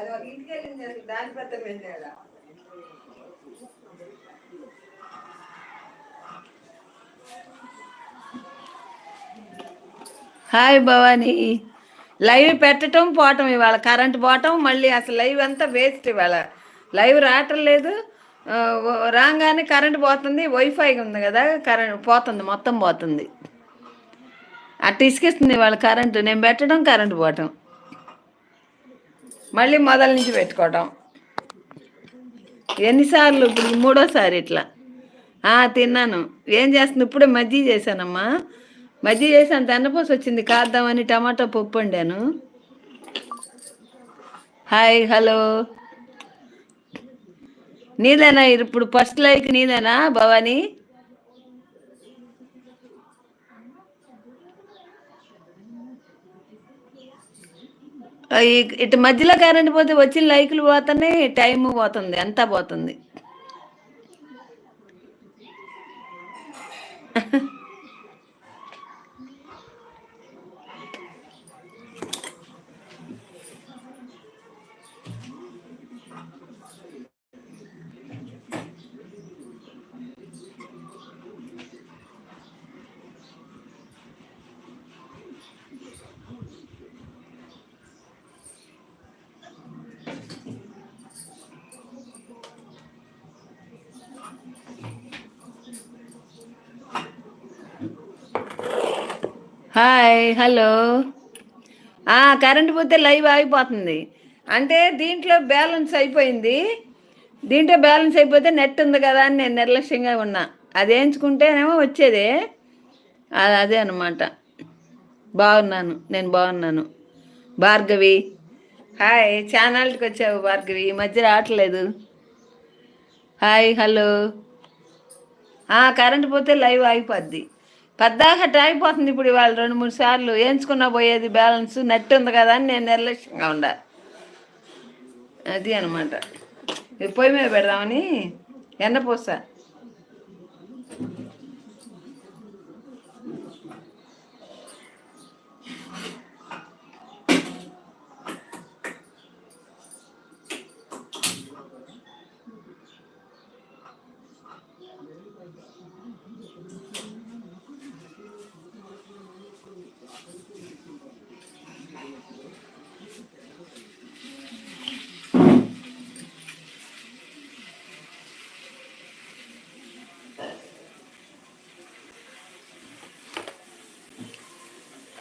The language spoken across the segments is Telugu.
అది ఇంటికి వెళ్ళింది అసలు దాని పెద్ద వెళ్ళాడా హాయ్ భవానీ. లైవ్ పెట్టడం పోవటం ఇవాళ. కరెంట్ పోవటం మళ్ళీ అసలు లైవ్ అంతా వేస్ట్ ఇవాళ. లైవ్ రావటం లేదు. రాగానే కరెంట్ పోతుంది. వైఫై ఉంది కదా కరెంట్ పోతుంది మొత్తం పోతుంది. అట్ట ఇసుకేస్తుంది ఇవాళ కరెంటు. నేను పెట్టడం కరెంట్ పోవటం. మళ్ళీ మొదల నుంచి పెట్టుకోవటం. ఎన్నిసార్లు ఇప్పుడు మూడోసారి ఇట్లా. తిన్నాను. ఏం చేస్తుంది? ఇప్పుడే మజ్జి చేశానమ్మా. మజ్జి చేశాను తెన్నపోసి వచ్చింది. కాద్దామని టమాటా పప్పు వండాను. Hi hello. నీదేనా ఇప్పుడు ఫస్ట్ లైక్ నీదేనా భవానీ? ఇటు మధ్యలో కరెంట్ పోతే వచ్చిన లైకులు పోతున్నాయి టైం పోతుంది అంతా పోతుంది. Hi hello. కరెంట్ పోతే లైవ్ ఆగిపోతుంది. అంటే దీంట్లో బ్యాలెన్స్ అయిపోయింది. దీంట్లో బ్యాలెన్స్ అయిపోతే నెట్ ఉంది కదా అని నేను నిర్లక్ష్యంగా ఉన్నా. అది వేయించుకుంటేనేమో వచ్చేదే. అది అదే అనమాట బాగున్నాను నేను బాగున్నాను. భార్గవి. హాయ్ ఛానల్కి వచ్చావు భార్గవి. ఈ మధ్య రావట్లేదు. Hi hello. కరెంట్ పోతే లైవ్ ఆగిపోద్ది. పద్దాక అయిపోతుంది ఇప్పుడు ఇవాళ రెండు మూడు సార్లు. వేయించుకున్నా పోయేది బ్యాలెన్స్ నట్టు ఉంది కదా అని నేను నిర్లక్ష్యంగా ఉండ. అది అనమాట పొయ్యి మీద పెడదామని. ఎండపోసా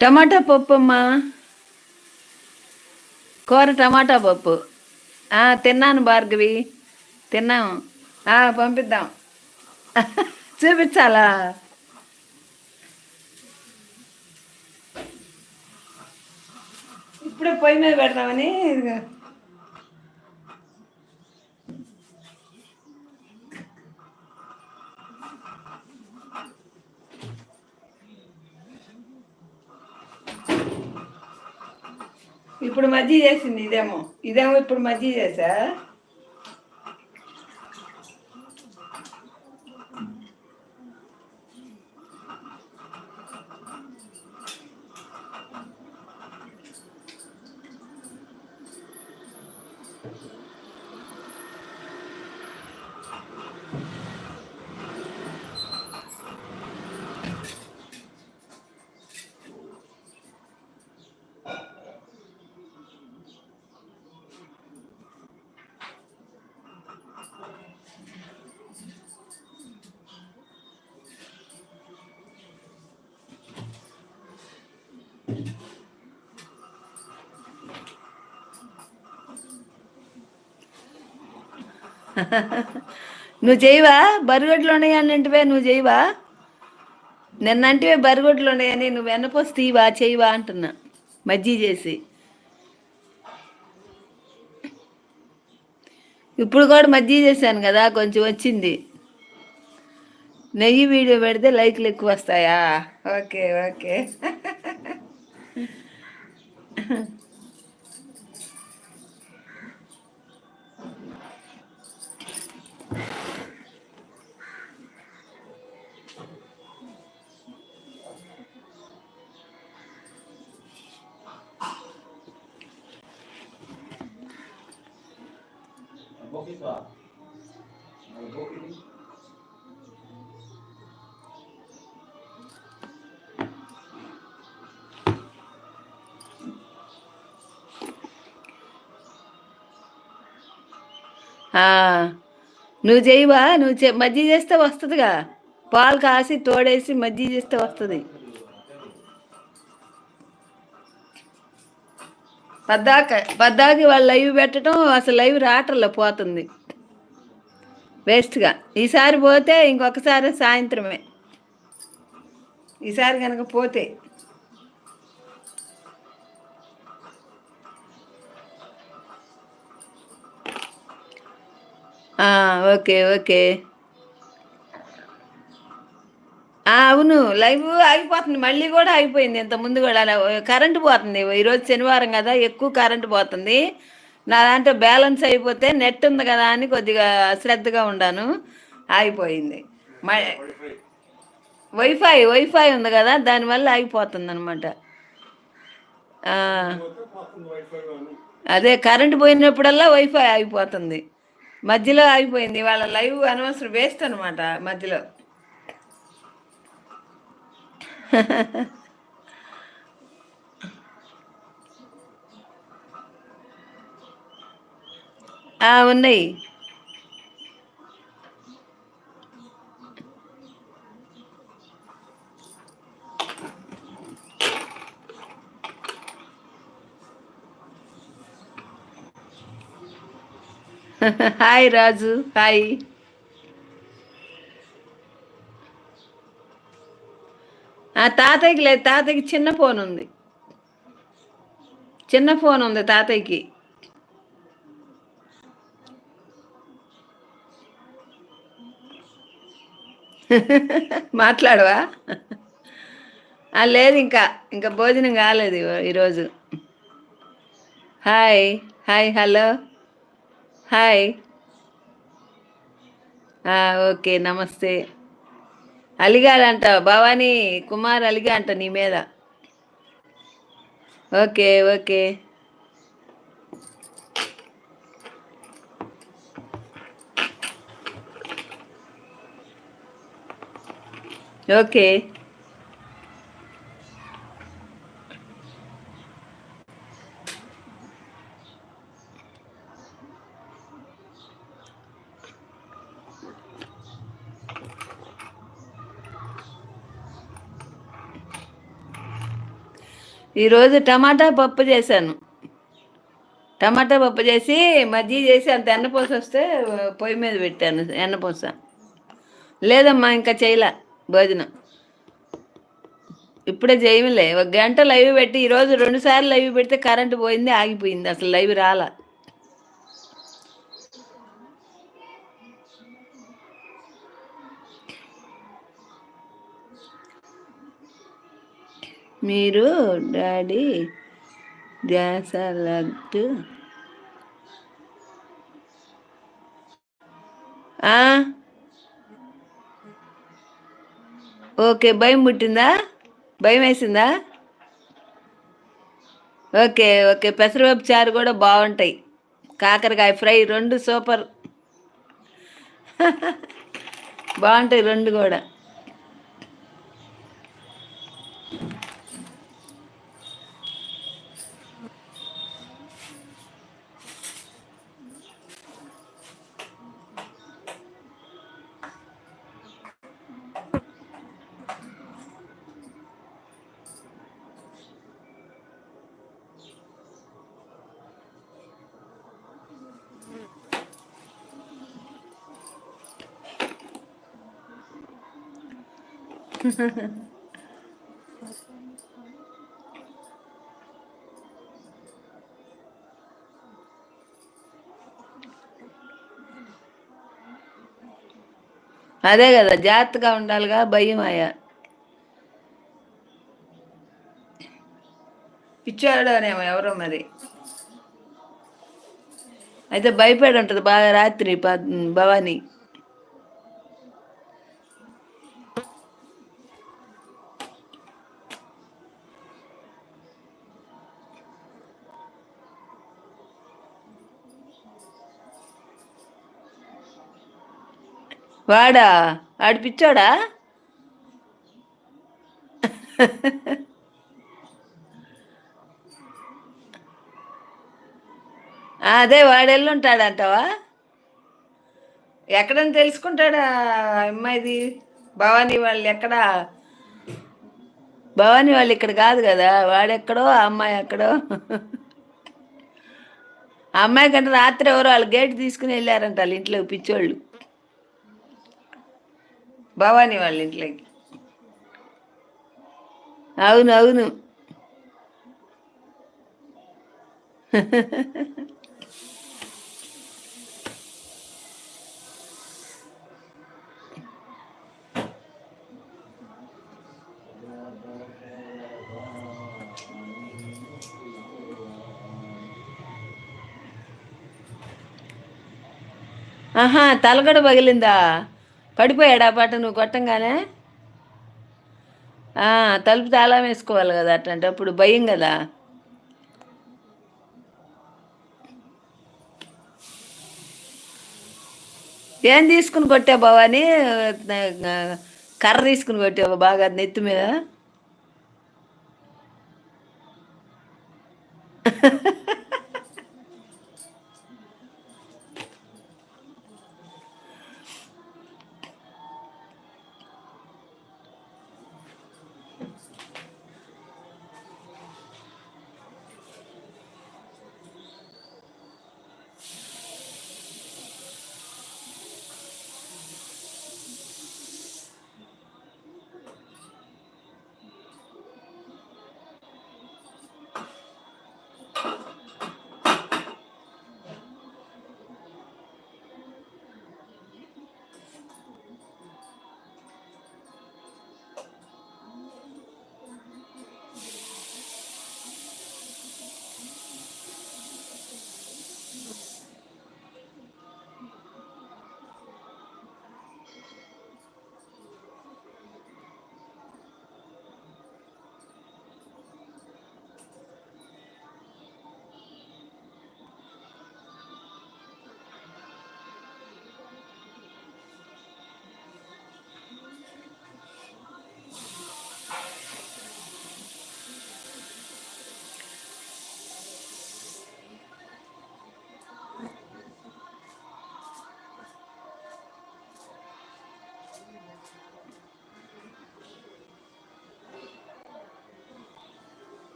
టమాటా పప్పు అమ్మా. కూర టమాటా పప్పు. తిన్నాను భార్గవి. తిన్నాము పంపిద్దాం. చూపించాలా? ఇప్పుడే పొయ్యి మీద పెడదామని ఇప్పుడు మజ్జి చేసింది ఇదేమో. ఇదేమో ఇప్పుడు మజ్జి చేసా? నువ్వు చేయవా బరుగడ్లు ఉన్నాయని అంటివే నువ్వు చేయవా నిన్నంటివే బరిగొడ్లు ఉన్నాయని నువ్వు వెన్నపోసి తీవా చేయవా అంటున్నా. మజ్జి చేసి. ఇప్పుడు కూడా మజ్జి చేశాను కదా కొంచెం వచ్చింది. నెయ్యి వీడియో పెడితే లైక్లు ఎక్కువ వస్తాయా? Okay okay. నువ్వు చేయవా? నువ్వు చే మజ్జిగ చేస్తే వస్తుందిగా. పాలు కాసి తోడేసి మజ్జిగ చేస్తే వస్తుంది. పద్దాక పద్దాకి వాళ్ళు లైవ్ పెట్టడం అసలు లైవ్ రాటర్లో పోతుంది. వేస్ట్గా. ఈసారి పోతే ఇంకొకసారి సాయంత్రమే. ఈసారి కనుక పోతే ఓకే ఓకే. అవును లైవ్ ఆగిపోతుంది. మళ్ళీ కూడా ఆగిపోయింది ఇంత ముందు కూడా. అలా కరెంటు పోతుంది. ఈరోజు శనివారం కదా ఎక్కువ కరెంటు పోతుంది. నా దాంట్లో బ్యాలెన్స్ అయిపోతే నెట్ ఉంది కదా అని కొద్దిగా అశ్రద్ధగా ఉండాను. ఆగిపోయింది. వైఫై వైఫై ఉంది కదా దానివల్ల ఆగిపోతుంది అనమాట అదే కరెంటు పోయినప్పుడల్లా వైఫై ఆగిపోతుంది. మధ్యలో ఆగిపోయింది. వాళ్ళ లైవ్ అనవసరం వేస్ట్ అనమాట మధ్యలో. ఆ, ఉన్నాయి. హాయ్ రాజు హాయ్ ఆ తాతయ్యకి లేదు. తాతయ్యకి చిన్న ఫోన్ ఉంది. చిన్న ఫోన్ ఉంది తాతయ్యకి. మాట్లాడవా? ఆ, లేదు ఇంకా. ఇంకా భోజనం కాలేదు ఈరోజు. Hi hi hello hi. Okay నమస్తే. అలిగాడంట భవానీ కుమార్ అలిగా అంట నీ మీద. Okay okay. ఓకే. ఈరోజు టమాటా పప్పు చేశాను. టమాటా పప్పు చేసి మజ్జిగ చేసి అంత ఎన్నపూస వస్తే పొయ్యి మీద పెట్టాను ఎన్నపూస లేదమ్మా ఇంకా చేయలే భోజనం. ఇప్పుడే చేయలే ఒక గంట లైవ్ పెట్టి ఈరోజు రెండుసార్లు లైవ్ పెడితే కరెంటు పోయింది ఆగిపోయింది. అసలు లైవ్ రాలా. మీరు డాడీ ధ్యాసలట్టు లడ్డు ఓకే భయం పుట్టిందా? భయం వేసిందా? ఓకే ఓకే పెసరపప్పు చారు కూడా బాగుంటాయి. కాకరకాయ ఫ్రై రెండు సూపర్. బాగుంటాయి రెండు కూడా. అదే కదా జాగ్రత్తగా ఉండాలిగా భయం అయ్యా. పిచ్చాడనేమో ఎవరో మరి. అయితే భయపడి ఉంటుంది బాగా రాత్రి భవానీ. వాడా? వాడు పిచ్చోడా? అదే వాడు ఎల్లుంటాడంటావా? ఎక్కడని తెలుసుకుంటాడా అమ్మాయిది? భవానీ వాళ్ళు ఎక్కడ? భవానీ వాళ్ళు ఇక్కడ కాదు కదా? వాడెక్కడో? ఆ అమ్మాయి ఎక్కడో? అమ్మాయి కంటే రాత్రి ఎవరో వాళ్ళు గేట్ తీసుకుని వెళ్ళారంట వాళ్ళ ఇంట్లో పిచ్చోళ్ళు. భవానీ వాళ్ళ ఇంట్లోకి. అవును అవును. ఆహా తలగడ పగిలిందా? పడిపోయాడు ఆ పాట నువ్వు కొట్టంగానే? తలుపు తాళం వేసుకోవాలి కదా అట్లాంటి అప్పుడు భయం కదా? ఏం తీసుకుని కొట్టావు భవాని? కర్ర తీసుకుని కొట్టావు బాగా నెత్తి మీద?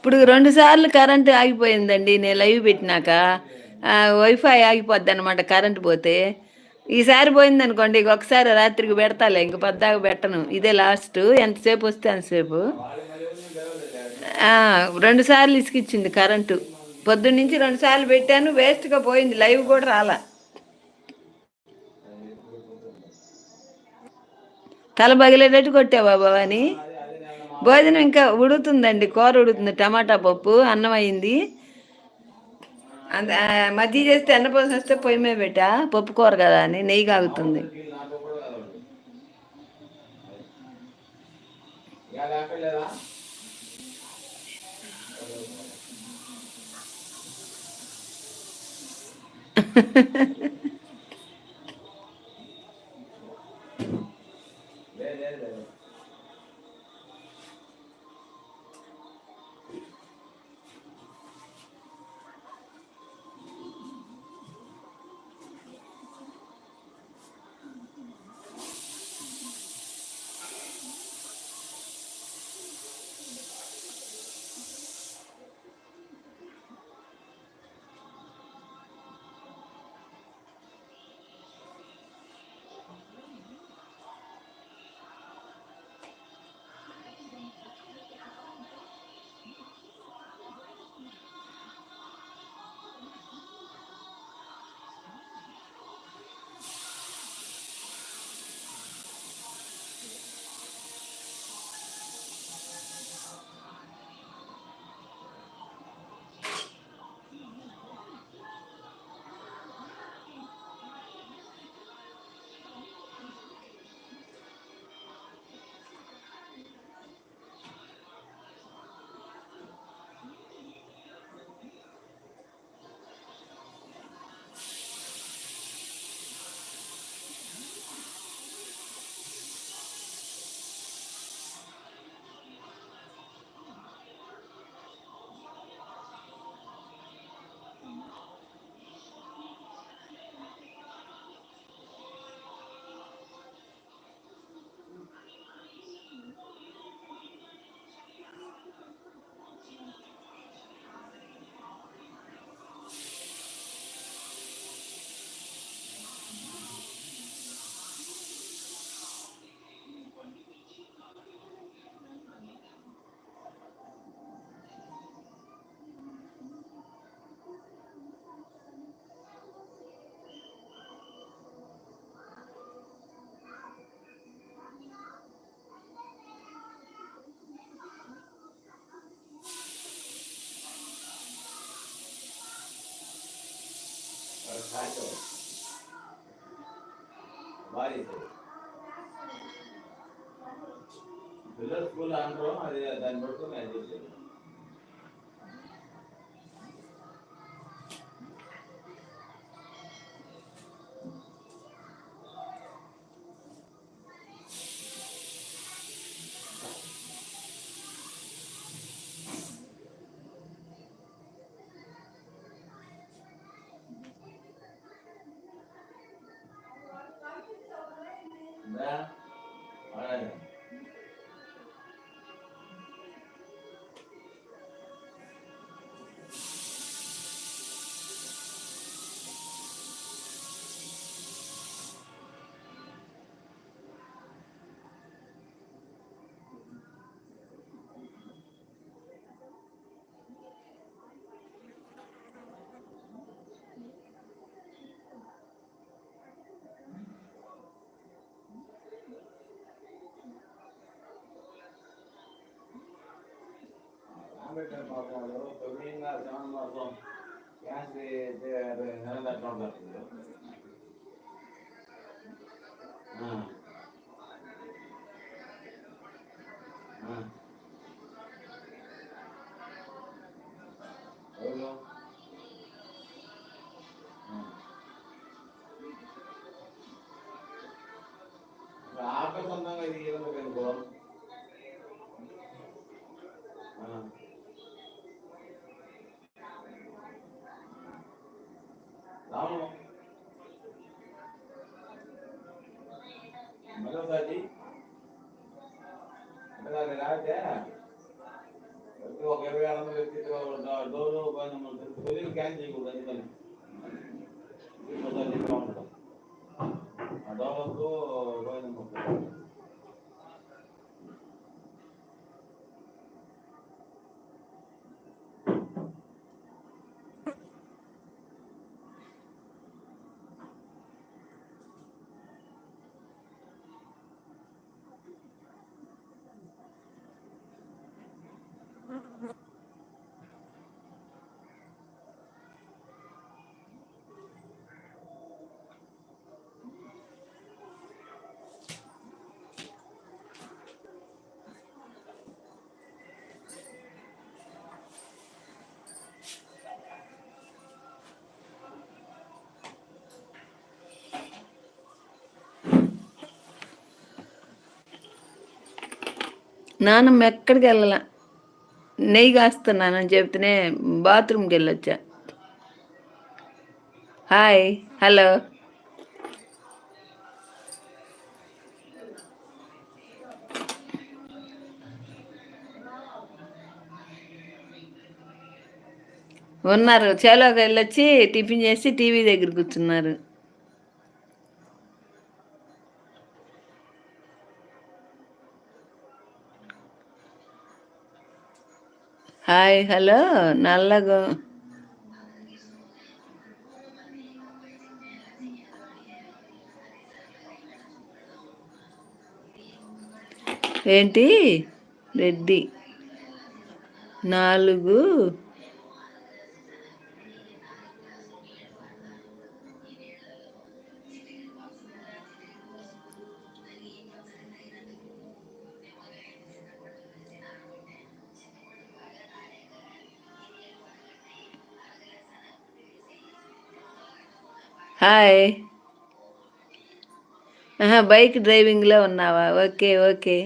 ఇప్పుడు రెండు సార్లు కరెంటు ఆగిపోయిందండి నేను లైవ్ పెట్టినాక. వైఫై ఆగిపోద్ది అనమాట కరెంటు పోతే. ఈసారి పోయింది అనుకోండి ఒకసారి రాత్రికి పెడతాలే ఇంక పద్దాక పెట్టను. ఇదే లాస్ట్ ఎంతసేపు వస్తే అంతసేపు. రెండు సార్లు ఇసుకిచ్చింది కరెంటు. పొద్దున్న నుంచి రెండు సార్లు పెట్టాను వేస్ట్గా పోయింది లైవ్ కూడా రాలా. తల బగిలేటట్టు కొట్టావా అని భోజనం ఇంకా ఉడుతుందండి కూర ఉడుతుంది టమాటా పప్పు అన్నం అయింది అంత మజ్జిగ చేస్తే అన్న పోసి వస్తే పొయ్యి మీద పెట్టా పప్పు కూర కదా అని నెయ్యి కాగుతుంది Ha ha ha. అది కాచు. బాగా చేశారు. పిల్లలు స్కూల్ అంటారు అది దాన్ని పట్టుకొని అది ಕಂಪ್ಯೂಟರ್ ಮಾಡ್ಕೊಂಡು ಮೀನ ಸಾಮಾನು ಮಾಡ್ಕೊಂಡು ಗ್ಯಾಸ್ ನೆಲದ మరోసారి అంటే రాతే ఒక ఇరవై ఆరు వందలు ఎత్తి డోరు పొద్దున్న క్యాన్ చేయకూడదు అందుకని ఉంటాం. ఆ నాన్నమ్మ ఎక్కడికి వెళ్ళాల? నెయ్యి కాస్తున్నానని చెప్తేనే బాత్రూమ్కి వెళ్ళొచ్చా? Hi hello. ఉన్నారు చేలోకి వెళ్ళొచ్చి టిఫిన్ చేసి టీవీ దగ్గర కూర్చున్నారు. Hi hello. నల్లగో. ఏంటి? రెడ్డి. నాలుగు. హాయ్ ఆహా, బైక్ డ్రైవింగ్లో ఉన్నావా? Okay okay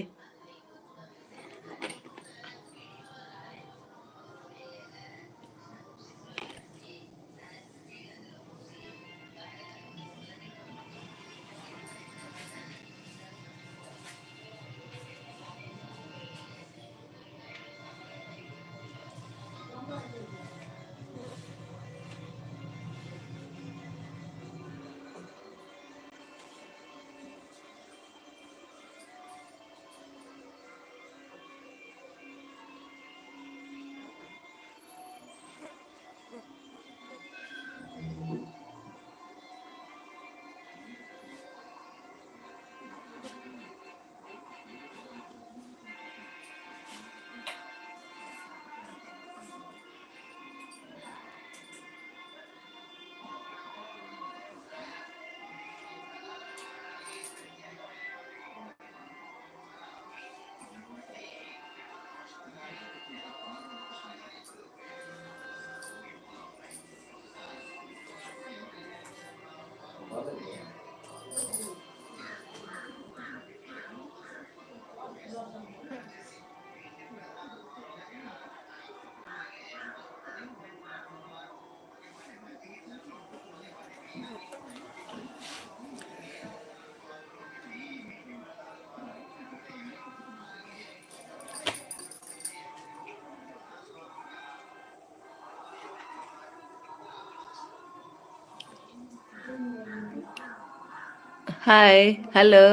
hi hello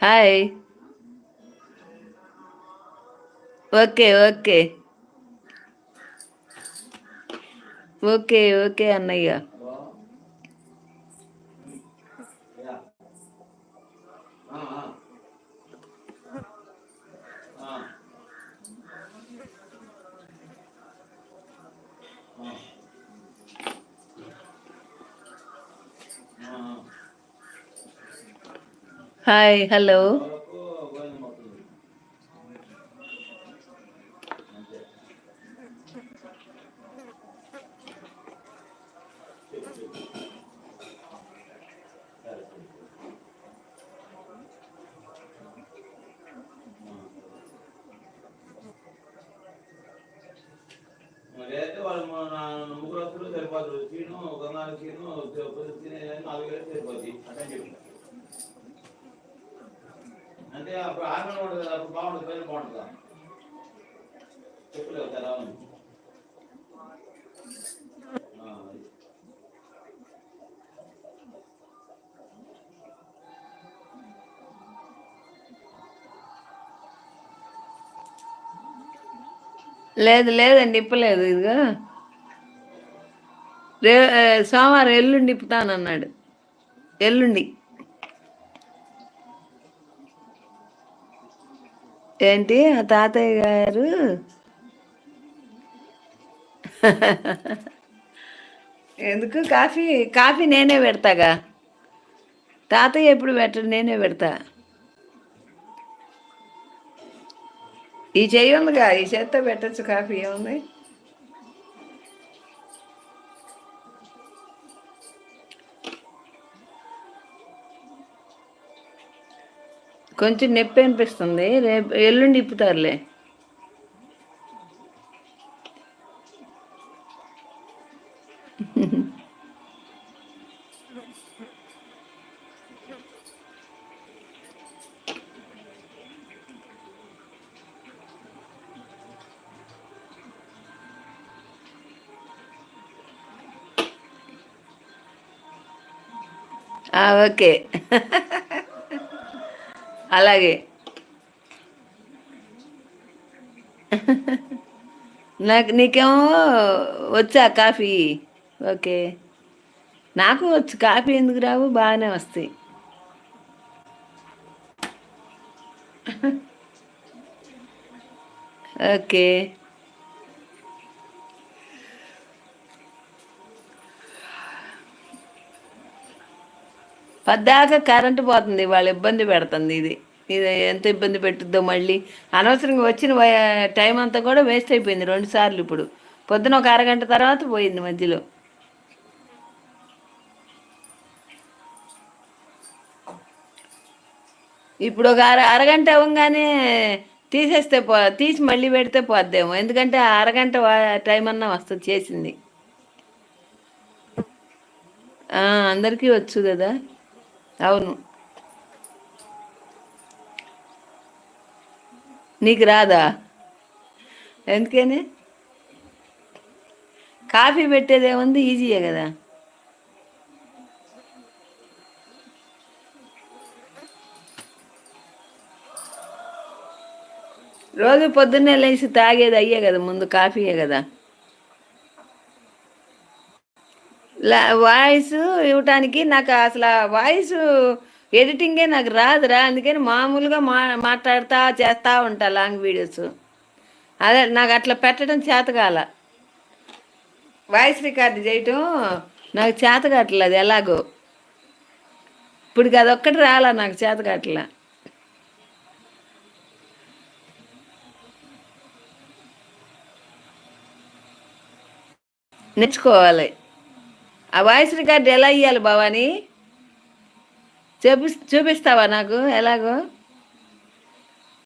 hi okay okay okay okay అన్నయ్య హాయ్ హలో లేదు లేదండి ఇప్పలేదు ఇదిగో. రే సోమవారం ఎల్లుండి ఇప్పుతానన్నాడు ఎల్లుండి. ఏంటి ఆ తాతయ్య గారు? ఎందుకు? కాఫీ కాఫీ నేనే పెడతాగా. తాతయ్య ఎప్పుడు పెట్టడు నేనే పెడతా. ఈ చేయి ఉందిగా ఈ చేత్తో పెట్టచ్చు కాఫీ ఏముంది? కొంచెం నొప్పి అనిపిస్తుంది రేపు ఎల్లుండి ఇప్పుతారులే. ఓకే. అలాగే. నాకు నీకేమో వచ్చా కాఫీ? ఓకే. నాకు వచ్చు కాఫీ ఎందుకు రావు? బాగానే వస్తాయి. ఓకే. పద్దాకా కరెంటు పోతుంది వాళ్ళు ఇబ్బంది పెడుతుంది ఇది. ఇది ఎంత ఇబ్బంది పెట్టుద్దో మళ్ళీ. అనవసరంగా వచ్చిన టైం అంతా కూడా వేస్ట్ అయిపోయింది రెండు సార్లు ఇప్పుడు. పొద్దున ఒక అరగంట తర్వాత పోయింది మధ్యలో. ఇప్పుడు ఒక అర అరగంట అవ్వగానే తీసేస్తే పో తీసి మళ్ళీ పెడితే పోద్దేమో. ఎందుకంటే ఆ అరగంట టైం అన్నా వస్తుంది చేసింది. అందరికీ వచ్చు కదా. అవును. నీకు రాదా? ఎందుకని? కాఫీ పెట్టేది ఏముంది? ఈజీయే కదా. రోజు పొద్దున్నే లేచి తాగేది అయ్యే కదా ముందు కాఫీయే కదా. వాయిస్ ఇవ్వటానికి నాకు అసలు వాయిస్ ఎడిటింగే నాకు రాదురా. అందుకని మామూలుగా మా మాట్లాడుతా చేస్తూ ఉంటా లాంగ్ వీడియోస్. అదే నాకు అట్లా పెట్టడం చేతకాల వాయిస్ రికార్డు చేయటం నాకు చేత కావట్లేదు ఎలాగో. ఇప్పుడు అదొక్కటి రాలా నాకు చేత కావట్లా. నేర్చుకోవాలి. ఆ వాయిస్ రికార్డు ఎలా ఇవ్వాలి భవాని? చూపి చూపిస్తావా నాకు? ఎలాగో?